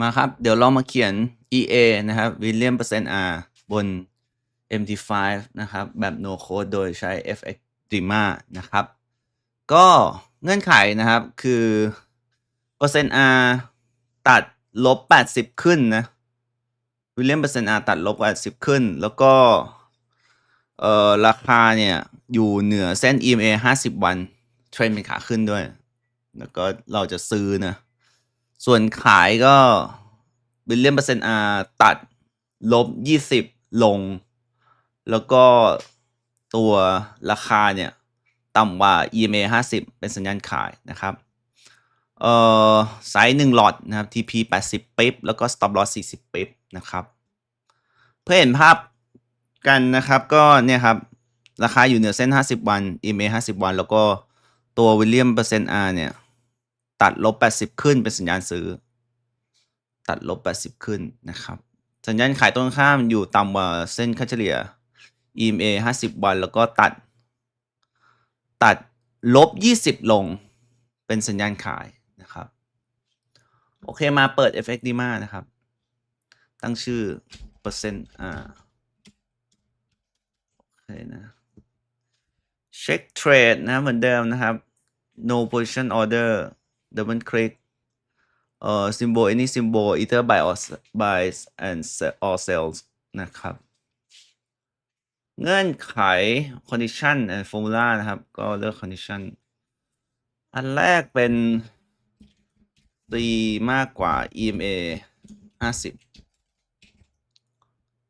มาครับ เดี๋ยวเรามาเขียน EA นะครับ William percent R บน MT5 นะครับ แบบ no code โดยใช้ fxdima นะครับ ก็เงื่อนไขนะครับคือ percent R ตัดลบ 80 ขึ้นนะ William percent R ตัดลบ 80 ขึ้น แล้วก็ เอ่อ ราคาเนี่ย อยู่เหนือเส้น EMA 50 วัน เทรนเป็นขาขึ้นด้วย แล้วก็เราจะซื้อนะ ส่วนขายก็วิลเลียมเปอร์เซ็นต์อาตัดลบ20ลง แล้วก็ตัวราคาเนี่ยต่ำกว่า EMA 50 เป็นสัญญาณขายนะครับเอ่อไซส์1หลอดนะครับ TP 80ปิ๊บแล้วก็ stop loss 40ปิ๊บนะครับ เพื่อเห็นภาพกันนะครับก็เนี่ยครับ ราคาอยู่เหนือเส้น 50 วัน EMA 50 วัน แล้วก็ตัววิลเลียมเปอร์เซ็นต์อาเนี่ย ตัดลบ 80 ขึ้นเป็นสัญญาณซื้อ ตัดลบ 80 ขึ้นนะครับ สัญญาณขายตรงข้ามอยู่ต่ำกว่าเส้นค่าเฉลี่ย EMA 50 วันแล้วก็ตัด ตัดลบ 20 ลง เป็นสัญญาณขายนะครับ โอเคมาเปิด FX Dima นะครับ ตั้งชื่อเปอร์เซ็นต์อ่าโอเคนะเช็คเทรดนะเหมือนเดิมนะครับ no position order double click เอ่อ symbol any symbol either by or by and or sells นะครับ เงื่อนไข condition and formula นะครับ ก็เลือก condition อันแรกเป็น C มากกว่า EMA 50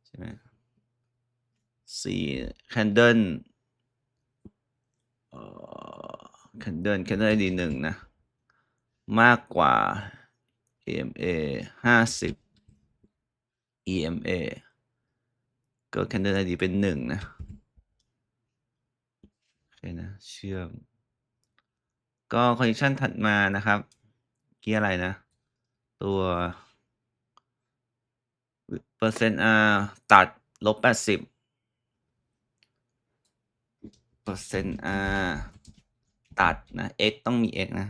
ใช่ไหม C candle เอ่อ candle candle ID หนึ่งนะ มากกว่า EMA 50 EMA ก็ candle ID เป็นหนึ่งนะโอเคนะ เชื่อม ก็ condition ถัดมานะครับ เกี่อะไรนะ ตัว เปอร์เซ็นต์ R ตัดลบ 80เปอร์เซ็นต์ R ตัดนะ x ต้องมี x นะ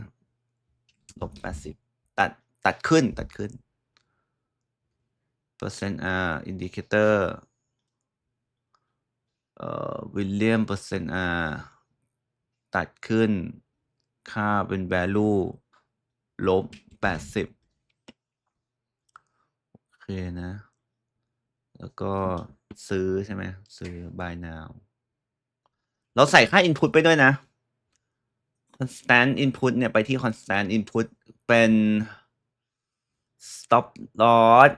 ลบ80ตัดตัดขึ้นตัดขึ้นเปอร์เซ็นต์ R indicator เอ่อ William เปอร์เซ็นต์ R ตัดขึ้น ค่าเป็น value ลบ80โอเคนะ แล้วก็ซื้อใช่ไหมซื้อ buy now เราใส่ค่า input ไปด้วยนะ constant input เนี่ยไปที่ constant input เป็น stop loss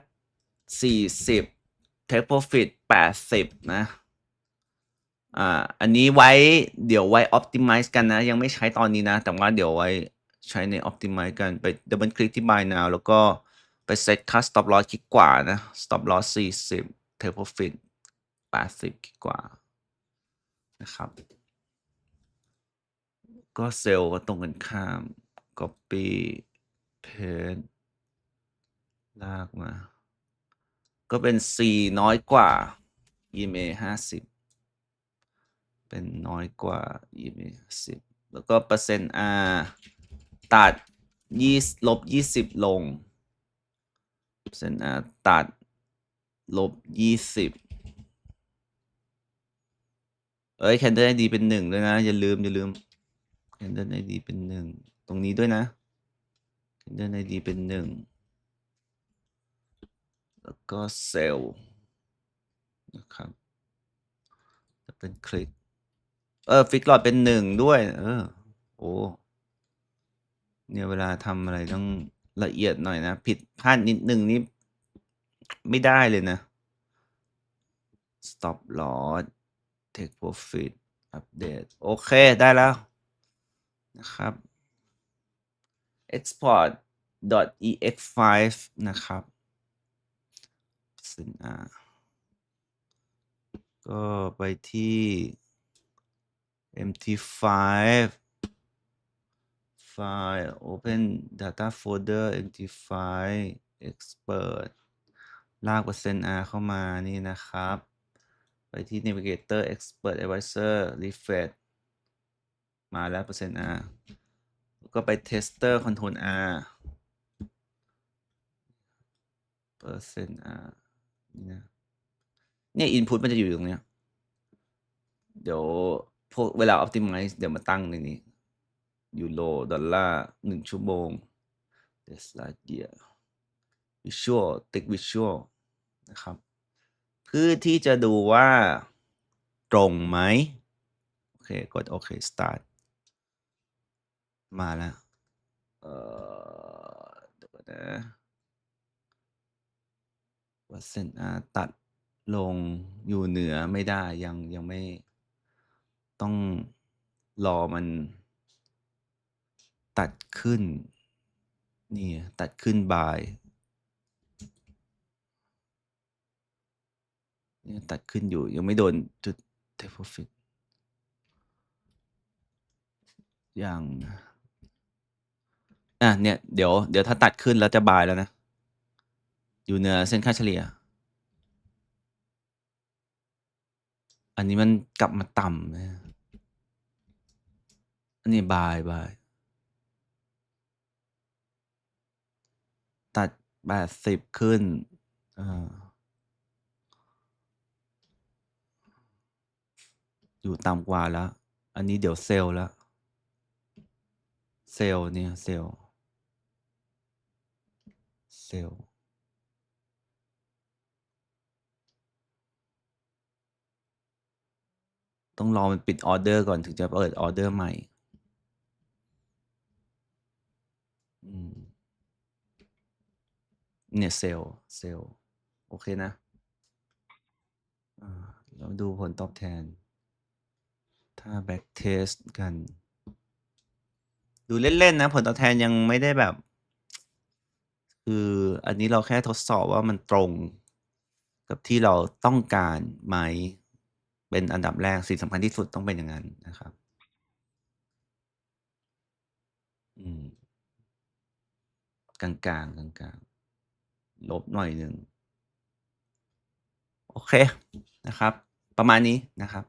40 take profit 80 นะ อ่า อันนี้ไว้เดี๋ยวไว้ optimize กันนะ ยังไม่ใช้ตอนนี้นะ แต่ว่าเดี๋ยวไว้ใช้ใน optimize กันไป double click ที่ buy now แล้วก็ไป set ค่า stop loss คลิกกว่านะ stop loss 40 take profit 80คลิกกว่านะครับ ก็เซลล์ก็ตรงกันข้าม copy paste ลากมา ก็เป็น C น้อยกว่า EMA 50 เป็นน้อยกว่า EMA 10 แล้วก็เปอร์เซ็นต์ R ตัดยี่ลบ20ลงเปอร์เซ็นต์ R ตัดลบ20เอ้ย Candle ID เป็นหนึ่งด้วยนะ อย่าลืม อย่าลืม Candle ID เป็นหนึ่งตรงนี้ด้วยนะ Candle ID เป็นหนึ่งแล้วก็เซลล์นะครับจะเป็นคลิก เออฟิกหลอดเป็นหนึ่งด้วย เออโอ้เนี่ยเวลาทำอะไรต้องละเอียดหน่อยนะ ผิดพลาดนิดหนึ่งนี่ไม่ได้เลยนะ stop loss take profit update โอเค ได้แล้ว นะครับ export ex5 นะครับซึ่งอ่าก็ไปที่ mt5 file open data folder mt5 expert ลากเปอร์เซ็นต์ R เข้ามานี่นะครับ ไปที่ navigator expert advisor refresh มาแล้วเปอร์เซ็นต์ R ก็ไป tester control R เปอร์เซ็นต์อ่านี่นะเนี่ยอินพุตมันจะอยู่ตรงเนี้ย เดี๋ยวพวกเวลา optimize เดี๋ยวมาตั้งในนี้ยูโรดอลลาร์หนึ่งชั่วโมง this idea visual ติ๊ก visual นะครับ เพื่อที่จะดูว่าตรงไหม โอเค กดโอเค start มาแล้ว เอ่อเดี๋ยวนะวัดเส้นอาตัดลงอยู่เหนือไม่ได้ยังยังไม่ต้องรอมัน ตัดขึ้น นี่ ตัดขึ้นบายนี่ตัดขึ้นอยู่ยังไม่โดนจุด take profit ยัง อะเนี่ย เดี๋ยวเดี๋ยวถ้าตัดขึ้นแล้วจะบายแล้วนะ อยู่เหนือเส้นค่าเฉลี่ย อันนี้มันกลับมาต่ำนะอันนี้บายบาย ตัดแปดสิบขึ้นอ่าอยู่ต่ำกว่าแล้ว อันนี้เดี๋ยวเซลล์แล้ว เซลล์เนี่ยเซลล์ เซลล์ต้องรอมันปิดออเดอร์ก่อนถึงจะเปิดออเดอร์ใหม่ เนี่ยเซลล์เซลล์โอเคนะอ่าเราดูผลตอบแทน ถ้า back test กัน ดูเล่น ๆ นะ ผลตอบแทนยังไม่ได้แบบ คืออันนี้เราแค่ทดสอบว่ามันตรงกับที่เราต้องการไหม เป็นอันดับแรกสิ่งสำคัญที่สุดต้องเป็นอย่างนั้นนะครับ อืม กลางๆกลางๆลบหน่อยหนึ่ง โอเคนะครับ ประมาณนี้นะครับ